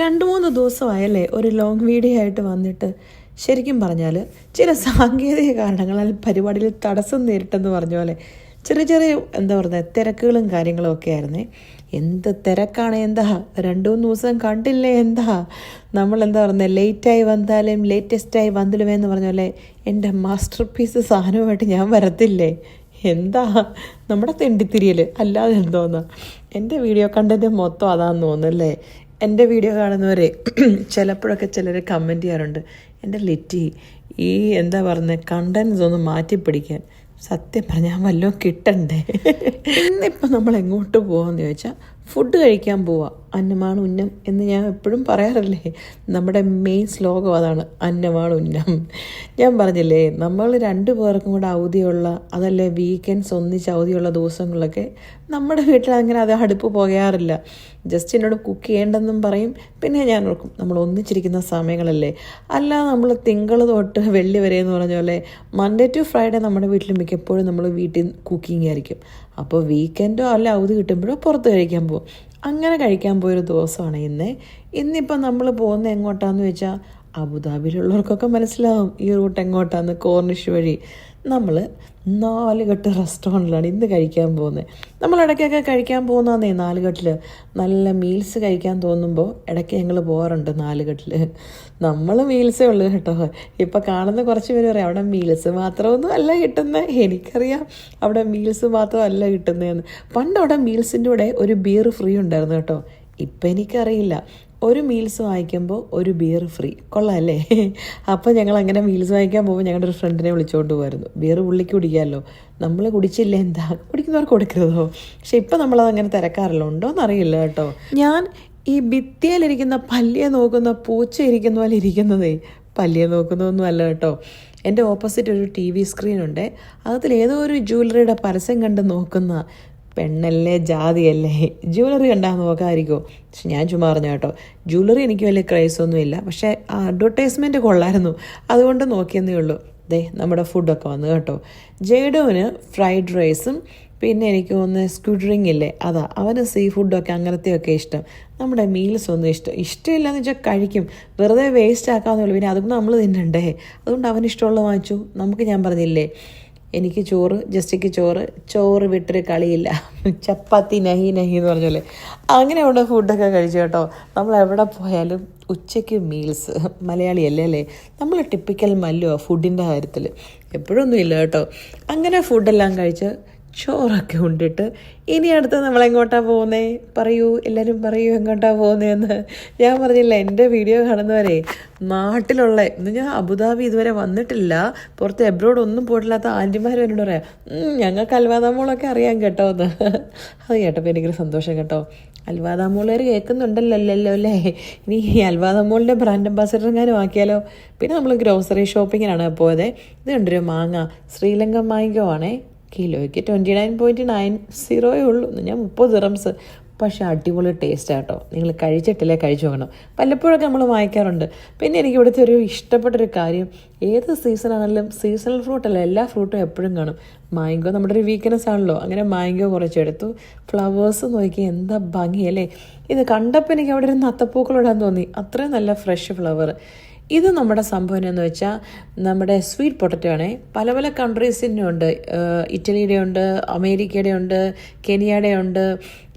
രണ്ട് മൂന്ന് ദിവസമായല്ലേ ഒരു ലോങ് വീഡിയോ ആയിട്ട് വന്നിട്ട് ശരിക്കും പറഞ്ഞാൽ ചില സാങ്കേതിക കാരണങ്ങളാൽ പരിപാടിയിൽ തടസ്സം നേരിട്ടെന്ന് പറഞ്ഞ പോലെ ചെറിയ ചെറിയ എന്താ പറയുക തിരക്കുകളും കാര്യങ്ങളും ഒക്കെ ആയിരുന്നേ. എന്ത് തിരക്കാണ് എന്താ? രണ്ടു മൂന്ന് ദിവസം കണ്ടില്ലേ എന്താ? നമ്മൾ എന്താ പറയുന്നത് ലേറ്റായി വന്നാലും ലേറ്റസ്റ്റായി വന്നിലുമേ എന്ന് പറഞ്ഞ പോലെ എന്റെ മാസ്റ്റർ പീസ് സാധനവുമായിട്ട് ഞാൻ വരത്തില്ലേ? എന്താ? നമ്മുടെ തെണ്ടിത്തിരിയൽ അല്ലാതെ എന്തോന്നാ? എന്റെ വീഡിയോ കണ്ടന്റ് മൊത്തം അതാന്ന് തോന്നുന്നല്ലേ എന്റെ വീഡിയോ കാണുന്നവരെ ചിലപ്പോഴൊക്കെ ചിലർ കമന്റ് ചെയ്യാറുണ്ട് എന്റെ ലിറ്റി ഈ എന്താ പറയുന്നത് കണ്ടൻസ് ഒന്ന് മാറ്റിപ്പിടിക്കാൻ സത്യം പറഞ്ഞാൽ വല്ലതും കിട്ടണ്ടേ? ഇന്നിപ്പോൾ നമ്മൾ എങ്ങോട്ട് പോകാമെന്ന് ചോദിച്ചാൽ ഫുഡ് കഴിക്കാൻ പോവാം. അന്നമാണ് ഉന്നം എന്ന് ഞാൻ എപ്പോഴും പറയാറില്ലേ? നമ്മുടെ മെയിൻ ശ്ലോകം അതാണ് അന്നമാണ് ഉന്നം. ഞാൻ പറഞ്ഞില്ലേ നമ്മൾ രണ്ടു പേർക്കും കൂടെ അവധിയുള്ള അതല്ലേ വീക്കെൻഡ്സ് ഒന്നിച്ച് അവധിയുള്ള ദിവസങ്ങളിലൊക്കെ നമ്മുടെ വീട്ടിൽ അങ്ങനെ അത് അടുപ്പ് പോകാറില്ല ജസ്റ്റ് എന്നോട് കുക്ക് ചെയ്യേണ്ടെന്നും പറയും പിന്നെ ഞാൻ ഓർക്കും നമ്മൾ ഒന്നിച്ചിരിക്കുന്ന സമയങ്ങളല്ലേ? അല്ല നമ്മൾ തിങ്കൾ തൊട്ട് വെള്ളി വരെ എന്ന് പറഞ്ഞ പോലെ മൺഡേ ടു ഫ്രൈഡേ നമ്മുടെ വീട്ടിൽ മിക്കപ്പോഴും നമ്മൾ വീട്ടിൽ കുക്കിംഗ് ആയിരിക്കും. അപ്പോൾ വീക്കെൻഡോ അല്ല അവധി കിട്ടുമ്പോഴോ പുറത്ത് കഴിക്കാൻ പോകും. അങ്ങനെ കഴിക്കാൻ പോയൊരു ദിവസമാണ് ഇന്ന്. ഇന്നിപ്പോൾ നമ്മൾ പോകുന്നത് എങ്ങോട്ടാന്ന് വെച്ചാൽ അബുദാബിയിലുള്ളവർക്കൊക്കെ മനസ്സിലാവും ഈ റൂട്ട് എങ്ങോട്ടാന്ന് കോർണിഷ് വഴി. നമ്മൾ നാലുകെട്ട് റെസ്റ്റോറന്റിലാണ് ഇന്ന് കഴിക്കാൻ പോകുന്നത് നമ്മൾ ഇടയ്ക്കൊക്കെ കഴിക്കാൻ പോകുന്നതേ നാലുകെട്ടിൽ നല്ല മീൽസ് കഴിക്കാൻ തോന്നുമ്പോൾ ഇടയ്ക്ക് ഞങ്ങൾ പോകാറുണ്ട് നാലുകെട്ടിൽ നമ്മൾ മീൽസേ ഉള്ളൂ കേട്ടോ. ഇപ്പം കാണുന്ന കുറച്ച് പേര് പറയും അവിടെ മീൽസ് മാത്രമൊന്നും അല്ല കിട്ടുന്നത് എനിക്കറിയാം അവിടെ മീൽസ് മാത്രമല്ല കിട്ടുന്നതെന്ന് പണ്ട് അവിടെ മീൽസിന്റെ കൂടെ ഒരു ബിയർ ഫ്രീ ഉണ്ടായിരുന്നു കേട്ടോ. ഇപ്പം എനിക്കറിയില്ല. ഒരു മീൽസ് വാങ്ങിക്കുമ്പോൾ ഒരു ബിയർ ഫ്രീ കൊള്ളാമല്ലേ അപ്പോൾ ഞങ്ങൾ അങ്ങനെ മീൽസ് വാങ്ങിക്കാൻ പോകുമ്പോൾ ഞങ്ങളുടെ ഒരു ഫ്രണ്ടിനെ വിളിച്ചുകൊണ്ട് പോകുമായിരുന്നു ബിയർ പുള്ളിക്ക് കുടിക്കാമല്ലോ നമ്മൾ കുടിച്ചില്ല? എന്താ? കുടിക്കുന്നവർക്ക് കൊടുക്കരുതോ? പക്ഷെ ഇപ്പം നമ്മളത് അങ്ങനെ തിരക്കാറില്ല? ഉണ്ടോ കേട്ടോ. ഞാൻ ഈ ഭിത്തിയിലിരിക്കുന്ന പല്ലിയെ നോക്കുന്ന പൂച്ച ഇരിക്കുന്ന പോലെ ഇരിക്കുന്നതേ. പല്ലിയെ നോക്കുന്നതൊന്നും അല്ല കേട്ടോ. എന്റെ ഓപ്പോസിറ്റ് ഒരു ടി വി സ്ക്രീൻ ഉണ്ട്. അതിൽ ഏതോ ഒരു ജ്വല്ലറിയുടെ പരസ്യം കണ്ട് നോക്കുന്ന പെണ്ണല്ലേ ജാതിയല്ലേ? ജ്വല്ലറി കണ്ടാൽ നോക്കാമായിരിക്കുമോ പക്ഷെ ഞാൻ ചുമ്മാ പറഞ്ഞു കേട്ടോ. ജ്വല്ലറി എനിക്ക് വലിയ ക്രൈസൊന്നുമില്ല. പക്ഷേ അഡ്വർടൈസ്മെന്റ് കൊള്ളായിരുന്നു. അതുകൊണ്ട് നോക്കിയെന്നേ ഉള്ളൂ. ദേ നമ്മുടെ ഫുഡൊക്കെ വന്നു കേട്ടോ. ജേഡോവിന് ഫ്രൈഡ് റൈസും പിന്നെ എനിക്ക് തോന്നുന്നത് സ്ക്വിഡ്രിങ് ഇല്ലേ? അതാ അവന് സീ ഫുഡൊക്കെ അങ്ങനത്തെയൊക്കെ ഇഷ്ടം. നമ്മുടെ മീൽസ് ഒന്നും ഇഷ്ടം ഇഷ്ടമില്ലെന്ന് വെച്ചാൽ കഴിക്കും. വെറുതെ വേസ്റ്റ് ആക്കാമെന്നുള്ളൂ പിന്നെ അതുകൊണ്ട് നമ്മൾ തിന്നണ്ടേ? അതുകൊണ്ട് അവന് ഇഷ്ടമുള്ളത് വാങ്ങിച്ചു. നമുക്ക് ഞാൻ പറഞ്ഞില്ലേ? എനിക്ക് ചോറ് ജസ്റ്റിക്ക് ചോറ് ചോറ് വിട്ടൊരു കളിയില്ല. ചപ്പാത്തി നഹി നഹി എന്ന് പറഞ്ഞല്ലേ അങ്ങനെയുള്ള ഫുഡൊക്കെ കഴിച്ചു കേട്ടോ. നമ്മൾ എവിടെ പോയാലും ഉച്ചയ്ക്ക് മീൽസ് മലയാളിയല്ലേ അല്ലേ? നമ്മൾ ടിപ്പിക്കൽ മല്ലോ ഫുഡിന്റെ കാര്യത്തിൽ എപ്പോഴൊന്നും ഇല്ല കേട്ടോ. അങ്ങനെ ഫുഡെല്ലാം കഴിച്ച് ചോറൊക്കെ ഉണ്ടിട്ട് ഇനി അടുത്ത് നമ്മൾ എങ്ങോട്ടാ പോകുന്നേ പറയൂ എല്ലാവരും പറയൂ എങ്ങോട്ടാണ് പോകുന്നതെന്ന് ഞാൻ പറഞ്ഞില്ല എന്റെ വീഡിയോ കാണുന്നവരെ നാട്ടിലുള്ള എന്ന് ഞാൻ അബുദാബി ഇതുവരെ വന്നിട്ടില്ല. പുറത്ത് എബ്രോഡ് ഒന്നും പോയിട്ടില്ലാത്ത ആന്റിമാർ എന്നോട് പറയാം "ഉം, ഞങ്ങൾക്ക് അൽവാദാമോളൊക്കെ അറിയാം കേട്ടോ എന്ന്. അത് കേട്ടപ്പോൾ എനിക്കൊരു സന്തോഷം കേട്ടോ. അൽവാദാമോളുകാർ കേൾക്കുന്നുണ്ടല്ലോ അല്ലല്ലോ അല്ലേ? ഇനി ഈ അൽവാദാമോളിന്റെ ബ്രാൻഡ് അംബാസഡർ എങ്ങാനും ആക്കിയാലോ? പിന്നെ നമ്മൾ ഗ്രോസറി ഷോപ്പിങ്ങിനാണ് പോയത്. ഇത് കണ്ടൊരു മാങ്ങ ശ്രീലങ്കൻ മാങ്കോ ആണേ. കിലോയ്ക്ക് ട്വന്റി നയൻ പോയിന്റ് നയൻ സീറോയേ ഉള്ളൂ. ഞാൻ മുപ്പത് ദിറംസ് പക്ഷേ അടിപൊളി ടേസ്റ്റ് ആട്ടോ നിങ്ങൾ കഴിച്ചിട്ടില്ലേ കഴിച്ചു നോക്കണം. പലപ്പോഴൊക്കെ നമ്മൾ വാങ്ങിക്കാറുണ്ട്. പിന്നെ എനിക്ക് ഇവിടുത്തെ ഒരു ഇഷ്ടപ്പെട്ടൊരു കാര്യം ഏത് സീസണാണെങ്കിലും സീസണൽ ഫ്രൂട്ടല്ല എല്ലാ ഫ്രൂട്ടും എപ്പോഴും കാണും. മാങ്കോ നമ്മുടെ ഒരു വീക്ക്നെസ് ആണല്ലോ. അങ്ങനെ മാങ്കോ കുറച്ചെടുത്തു ഫ്ലവേഴ്സ് നോക്കി എന്താ ഭംഗിയല്ലേ ഇത് കണ്ടപ്പോൾ എനിക്ക് അവിടെ ഇരുന്ന് അത്തപ്പൂക്കൾ തോന്നി. അത്രയും നല്ല ഫ്രഷ് ഫ്ലവർ ഇത് നമ്മുടെ സംഭവം എന്ന് വെച്ചാൽ നമ്മുടെ സ്വീറ്റ് പൊട്ടറ്റോ ആണേ. പല പല കൺട്രീസിന്റെ ഇറ്റലിയുടെ ഉണ്ട് അമേരിക്കയുടെ ഉണ്ട് കെനിയയുടെ ഉണ്ട്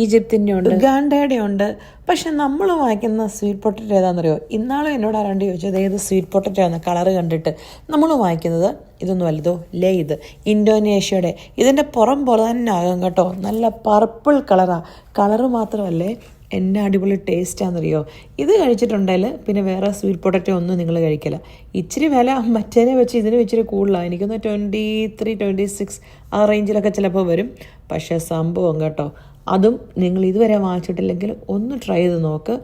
ഈജിപ്തിന്റെ ഉണ്ട് ഉഗാണ്ടയുടെ ഉണ്ട്. പക്ഷെ നമ്മൾ വാങ്ങിക്കുന്ന സ്വീറ്റ് പൊട്ടറ്റോ ഏതാണെന്നറിയോ ഇന്നാളും എന്നോട് ആരാണ്ട് ചോദിച്ചത് ഏത് സ്വീറ്റ് പൊട്ടറ്റോ ആണ്? കളറ് കണ്ടിട്ട്. നമ്മൾ വാങ്ങിക്കുന്നത് ഇതൊന്നും അല്ലതോ ലേ ഇത്? ഇൻഡോനേഷ്യയുടെ ഇതിന്റെ പുറം പോലെ തന്നെ ആകും കേട്ടോ. നല്ല പർപ്പിൾ കളറാണ് കളറ് മാത്രമല്ലേ? എന്നെ അടിപൊളി ടേസ്റ്റാണെന്നറിയോ ഇത് കഴിച്ചിട്ടുണ്ടെങ്കിൽ പിന്നെ വേറെ സ്വീറ്റ് പൊട്ടറ്റോ ഒന്നും നിങ്ങൾ കഴിക്കില്ല ഇച്ചിരി വില മറ്റേനെ വെച്ച് ഇതിന് ഇച്ചിരി കൂടുതലാണ് എനിക്കൊന്ന് ട്വന്റി ത്രീ ട്വന്റി സിക്സ് ആ റേഞ്ചിലൊക്കെ ചിലപ്പോൾ വരും. പക്ഷേ സംഭവം കേട്ടോ അതും നിങ്ങൾ ഇതുവരെ വാങ്ങിച്ചിട്ടില്ലെങ്കിൽ ഒന്ന് ട്രൈ ചെയ്ത് നോക്ക്.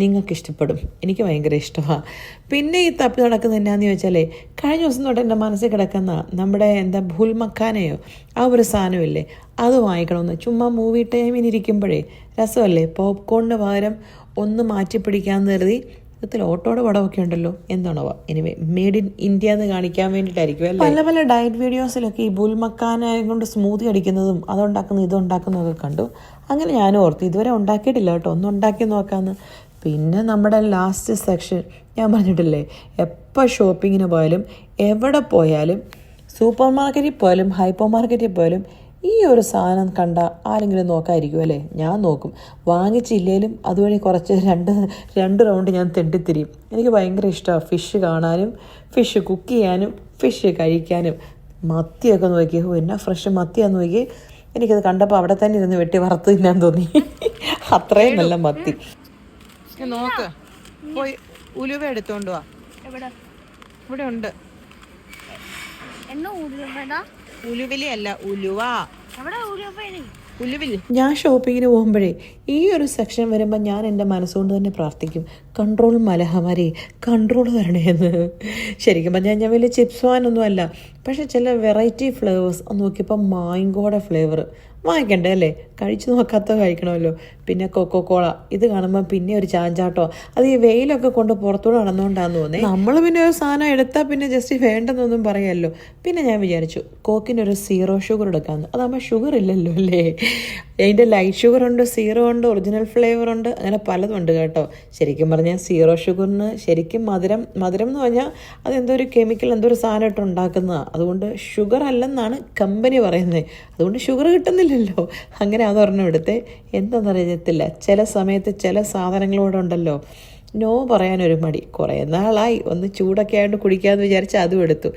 നിങ്ങൾക്ക് ഇഷ്ടപ്പെടും എനിക്ക് ഭയങ്കര ഇഷ്ടമാണ് പിന്നെ ഈ തപ്പി നടക്കുന്നത് എന്നാന്ന് ചോദിച്ചാലേ കഴിഞ്ഞ ദിവസം തൊട്ട് എന്റെ മനസ്സിൽ കിടക്കുന്ന നമ്മുടെ എന്താ ഭൂൽമക്കാനയോ ആ ഒരു സാധനമില്ലേ അത് വാങ്ങിക്കണമെന്ന്. ചുമ്മാ മൂവി ടൈമിന് ഇരിക്കുമ്പോഴേ രസമല്ലേ? പോപ്കോണിന് പകരം ഒന്ന് മാറ്റി പിടിക്കാമെന്ന് കരുതി ഇതിൽ ഓട്ടോയുടെ പടമൊക്കെ ഉണ്ടല്ലോ എന്താണോ എനിവേ മെയ്ഡ് ഇൻ ഇന്ത്യ എന്ന് കാണിക്കാൻ വേണ്ടിയിട്ടായിരിക്കും പല പല ഡയറ്റ് വീഡിയോസിലൊക്കെ ഈ ബുൽമക്കാനായ കൊണ്ട് സ്മൂത്തി അടിക്കുന്നതും അതുണ്ടാക്കുന്നതും ഇതുണ്ടാക്കുന്നതൊക്കെ കണ്ടു. അങ്ങനെ ഞാനും ഓർത്തു ഇതുവരെ ഉണ്ടാക്കിയിട്ടില്ല കേട്ടോ. ഒന്ന് ഉണ്ടാക്കി നോക്കാമെന്ന് പിന്നെ നമ്മുടെ ലാസ്റ്റ് സെക്ഷൻ ഞാൻ പറഞ്ഞിട്ടില്ലേ എപ്പോൾ ഷോപ്പിങ്ങിന് പോയാലും എവിടെ പോയാലും സൂപ്പർ മാർക്കറ്റിൽ പോയാലും ഹൈപ്പർ മാർക്കറ്റിൽ പോയാലും ഈ ഒരു സാധനം കണ്ട ആരെങ്കിലും നോക്കാമായിരിക്കും അല്ലേ? ഞാൻ നോക്കും. വാങ്ങിച്ചില്ലേലും അതുവഴി കുറച്ച് രണ്ട് രണ്ട് റൗണ്ട് ഞാൻ തെണ്ടിത്തിരിയും. എനിക്ക് ഭയങ്കര ഇഷ്ടമാണ് ഫിഷ് കാണാനും ഫിഷ് കുക്ക് ചെയ്യാനും ഫിഷ് കഴിക്കാനും. മത്തിയൊക്കെ നോക്കി എന്നാ ഫ്രഷ് മത്തിയാന്ന് നോക്കി. എനിക്കത് കണ്ടപ്പോൾ അവിടെ തന്നെ ഇരുന്ന് വെട്ടി വറുത്ത് തിന്നാൻ തോന്നി. അത്രയും നല്ല മത്തി. നോക്ക്. പോയി ഉലുവ എടുത്തോണ്ട് വാ. എവിടെ? ഇവിടെ ഉണ്ട്. എന്നാ ഊരുവേണ്ട ഉലുവലി അല്ല ഉലുവ. ഞാൻ ഷോപ്പിങ്ങിന് പോകുമ്പോഴേ ഈ ഒരു സെക്ഷൻ വരുമ്പോൾ ഞാൻ എന്റെ മനസ്സുകൊണ്ട് തന്നെ പ്രാർത്ഥിക്കും. കൺട്രോൾ മലഹമാരി കൺട്രോൾ വരണേന്ന്. എന്ന് ശരിക്കും പറഞ്ഞാൽ ഞാൻ വലിയ ചിപ്സ് വാനൊന്നുമല്ല അല്ല. പക്ഷേ ചില വെറൈറ്റി ഫ്ലേവേഴ്സ് ഒന്ന് നോക്കിയപ്പോൾ മാങ്കോടെ ഫ്ലേവർ വാങ്ങിക്കണ്ടേ അല്ലേ? കഴിച്ചു നോക്കാത്ത കഴിക്കണമല്ലോ. പിന്നെ കൊക്കോ കോള ഇത് കാണുമ്പോൾ പിന്നെ ഒരു ചാഞ്ചാട്ടോ. അത് ഈ വെയിലൊക്കെ കൊണ്ട് പുറത്തൂടെ നടന്നുകൊണ്ടാന്ന് തോന്നേ നമ്മൾ പിന്നെ ഒരു സാധനം എടുത്താൽ പിന്നെ ജസ്റ്റ് വേണ്ടെന്നൊന്നും പറയാമല്ലോ പിന്നെ ഞാൻ വിചാരിച്ചു കോക്കിനൊരു സീറോ ഷുഗർ എടുക്കാമെന്ന് അതാകുമ്പോൾ ഷുഗർ ഇല്ലല്ലോ അല്ലേ? അതിന്റെ ലൈറ്റ് ഷുഗർ ഉണ്ട് സീറോ ഉണ്ട് ഒറിജിനൽ ഫ്ലേവർ ഉണ്ട് അങ്ങനെ പലതും ഉണ്ട് കേട്ടോ. ശരിക്കും പറഞ്ഞാൽ സീറോ ഷുഗറിന് ശരിക്കും മധുരം മധുരം എന്ന് പറഞ്ഞാൽ അതെന്തോ ഒരു കെമിക്കൽ എന്തോ ഒരു സാധനം ഇട്ട് ഉണ്ടാക്കുന്നതാണ് അതുകൊണ്ട് ഷുഗർ അല്ലെന്നാണ് കമ്പനി പറയുന്നത്. അതുകൊണ്ട് ഷുഗർ കിട്ടുന്നില്ലല്ലോ. അങ്ങനെ അതൊരെണ്ണം എടുത്ത് എന്താണെന്നറിയത്തില്ല ചില സമയത്ത് ചില സാധനങ്ങളോടുണ്ടല്ലോ നോ പറയാനൊരു മടി. കുറേ നാളായി. ഒന്ന് ചൂടൊക്കെ ആയതുകൊണ്ട് കുടിക്കാമെന്ന് വിചാരിച്ച് അതും എടുത്തു.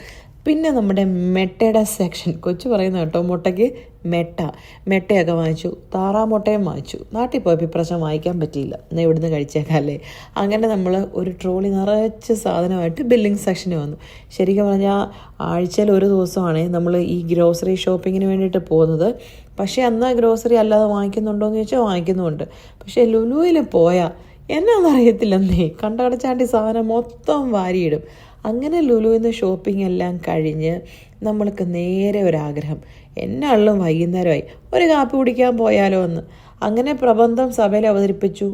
പിന്നെ നമ്മുടെ മെട്ടയുടെ സെക്ഷൻ കൊച്ചു പറയുന്ന കേട്ടോ മുട്ടയ്ക്ക് മെട്ട. മെട്ടയൊക്കെ വാങ്ങിച്ചു താറാമുട്ടയും വാങ്ങിച്ചു. നാട്ടിൽ പോയപ്പോൾ ഇപ്രാവശ്യം വാങ്ങിക്കാൻ പറ്റിയില്ല. എന്നാൽ ഇവിടുന്ന് കഴിച്ചേക്കാല്ലേ അങ്ങനെ നമ്മൾ ഒരു ട്രോളി നിറച്ച് സാധനമായിട്ട് ബില്ലിംഗ് സെക്ഷന് വന്നു. ശരിക്കും പറഞ്ഞാൽ ആഴ്ചയിൽ ഒരു ദിവസമാണ് നമ്മൾ ഈ ഗ്രോസറി ഷോപ്പിങ്ങിന് വേണ്ടിയിട്ട് പോകുന്നത്. പക്ഷേ അന്ന് ഗ്രോസറി അല്ലാതെ വാങ്ങിക്കുന്നുണ്ടോ എന്ന് ചോദിച്ചാൽ വാങ്ങിക്കുന്നുമുണ്ട്. പക്ഷേ ലുലുവിൽ പോയാൽ എന്നാന്നറിയത്തില്ലെന്നേ. കണ്ടടച്ചാണ്ടി സാധനം മൊത്തം വാരിയിടും. അങ്ങനെ ലുലുവിന്ന് ഷോപ്പിംഗ് എല്ലാം കഴിഞ്ഞ് നമ്മൾക്ക് നേരെ ഒരാഗ്രഹം. എന്നാളും വൈകുന്നേരമായി. ഒരു കാപ്പി കുടിക്കാൻ പോയാലോ എന്ന്. അങ്ങനെ പ്രബന്ധം സഭയിൽ അവതരിപ്പിച്ചു.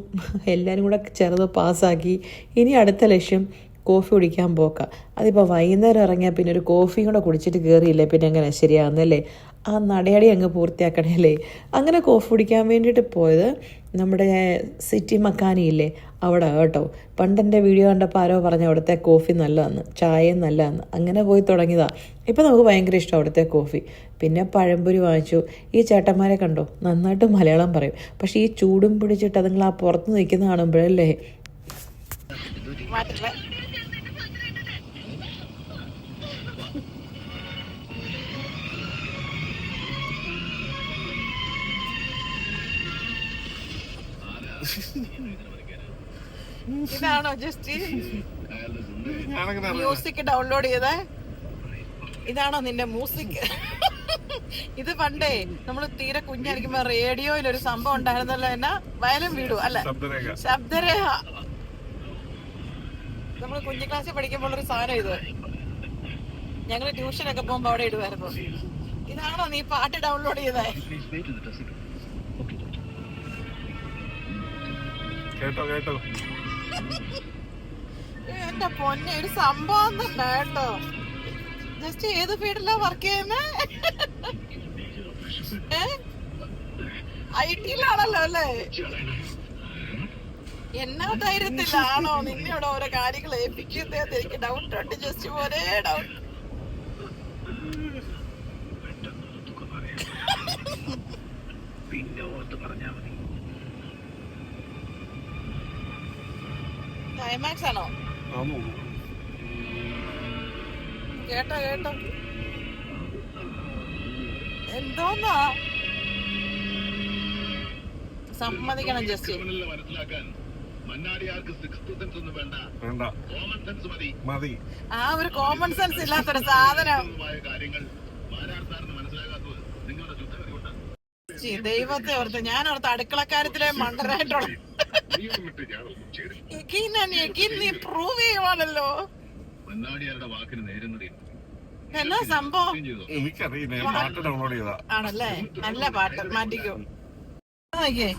എല്ലാവരും കൂടെ ചെറുത് പാസ്സാക്കി. ഇനി അടുത്ത ലക്ഷ്യം കോഫി കുടിക്കാൻ പോക്ക. അതിപ്പോൾ വൈകുന്നേരം ഇറങ്ങിയാൽ പിന്നെ ഒരു കോഫിയും കൂടെ കുടിച്ചിട്ട് കയറിയില്ലേ പിന്നെ എങ്ങനെ? ശരിയാകുന്നല്ലേ ആ നടയടി അങ്ങ് പൂർത്തിയാക്കണേ അല്ലേ? അങ്ങനെ കോഫി കുടിക്കാൻ വേണ്ടിയിട്ട് പോയത് നമ്മുടെ സിറ്റി മക്കാനിയില്ലേ അവിടെ കേട്ടോ. പണ്ടെന്റെ വീഡിയോ കണ്ടപ്പോൾ ആരോ പറഞ്ഞു അവിടുത്തെ കോഫി നല്ലതാണ് ചായയും നല്ലതാണ് അങ്ങനെ പോയി തുടങ്ങിയതാണ് ഇപ്പം നമുക്ക് ഭയങ്കര ഇഷ്ടം അവിടുത്തെ കോഫി പിന്നെ പഴംപൊരി വാങ്ങിച്ചു. ഈ ചേട്ടന്മാരെ കണ്ടോ? നന്നായിട്ട് മലയാളം പറയും. പക്ഷേ ഈ ചൂടും പിടിച്ചിട്ട് അതുങ്ങൾ ആ പുറത്ത് നിൽക്കുന്ന കാണുമ്പോഴല്ലേ? ഇതാണോ ജസ്റ്റ് മ്യൂസിക് ഡൗൺലോഡ് ചെയ്തേ? ഇതാണോ നിന്റെ മ്യൂസിക് ഇത് പണ്ടേ നമ്മൾ തീരെ കുഞ്ഞായിരിക്കുമ്പോ റേഡിയോയിൽ ഒരു സംഭവം ഉണ്ടായിരുന്നല്ലോ എന്നാ? വയലും വീടു അല്ലെ? ശബ്ദരേഖ. നമ്മൾ കുഞ്ഞു ക്ലാസ്സിൽ പഠിക്കുമ്പോൾ ഒരു സാധനം ഇത്. ഞങ്ങൾ ട്യൂഷനൊക്കെ പോകുമ്പോ അവിടെ ഇടുമായിരുന്നു ഇതാണോ നീ പാട്ട് ഡൗൺലോഡ് ചെയ്തേ? കേട്ടോ കേട്ടോ. എന്റെ പൊന്നെ ഒരു സംഭവം തന്നെ കേട്ടോ. ജസ്റ്റ് ഏത് ഫീൽഡിലാ വർക്ക് ചെയ്യുന്നേ? ഐ ടിയിലാണല്ലോ അല്ലേ? എന്നാ ധൈര്യത്തിലാണോ? നിന്നോട് ഓരോ കാര്യങ്ങൾ ഏൽപ്പിക്കുന്നത് എനിക്ക് ഡൗട്ട് ഉണ്ട്. ജസ്റ്റ് ഒരേ ഡൗട്ട് ക്ലൈമാക്സ് ആണോ കേട്ടോ കേട്ടോ. എന്തോന്നാ? സമ്മതിക്കണം ജസ്റ്റ് മനസ്സിലാക്കാൻ മന്നാടിയാർക്ക് സിക്സ് സെൻസ് ഒന്നും വേണ്ട. വേണ്ട. കോമൺ സെൻസ് മതി. മതി. ആ ഒരു കോമൺ സെൻസ് ഇല്ലാത്തൊരു സാധനം. ദൈവത്തെ ഓർത്ത് ഞാൻ ഓർത്ത് അടുക്കളക്കാര്യത്തിലെ മണ്ടനായിട്ടുള്ള പ്രൂവ് ചെയ്യുവാണല്ലോ. എന്നാ സംഭവം? ചെയ്തോ? എനിക്കറിയില്ല ഞാൻ പാട്ട് ഡൗൺലോഡ് ചെയ്താ. ആണല്ലേ? നല്ല പാട്ട് മാറ്റിക്കോ. നോക്കിയേ.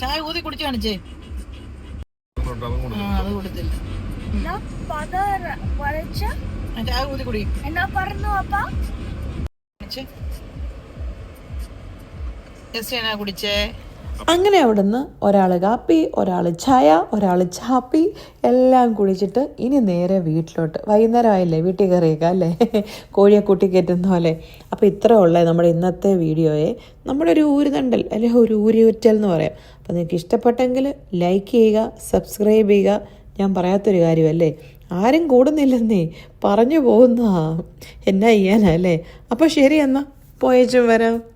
ചായ ഊതി കുടിച്ചു കാണിച്ചേ. അതും കൊടുത്തില്ല. ചായ ഊതി കുടി. എന്നാ പറഞ്ഞു അപ്പാ? കുടിച്ചേ? അങ്ങനെ അവിടുന്ന് ഒരാൾ കാപ്പി ഒരാൾ ചായ ഒരാൾ ചാപ്പി എല്ലാം കുടിച്ചിട്ട് ഇനി നേരെ വീട്ടിലോട്ട്. വൈകുന്നേരം ആയില്ലേ വീട്ടിൽ കയറിയേക്കാം അല്ലേ? കോഴിയെ കൂട്ടി കയറ്റുന്ന പോലെ. അപ്പോൾ ഇത്ര ഉള്ളേ നമ്മുടെ ഇന്നത്തെ വീഡിയോയെ. നമ്മുടെ ഒരു ഊരുതണ്ടൽ അല്ലെങ്കിൽ ഒരു ഊരിയുറ്റൽ എന്ന് പറയാം. അപ്പോൾ നിങ്ങൾക്ക് ഇഷ്ടപ്പെട്ടെങ്കിൽ ലൈക്ക് ചെയ്യുക സബ്സ്ക്രൈബ് ചെയ്യുക. ഞാൻ പറയാത്തൊരു കാര്യമല്ലേ? ആരും കൂടുന്നില്ലെന്നേ. പറഞ്ഞു പോകുന്ന എന്നാ ചെയ്യാനല്ലേ അപ്പോൾ ശരി എന്നാൽ പോയേച്ചും വരാം.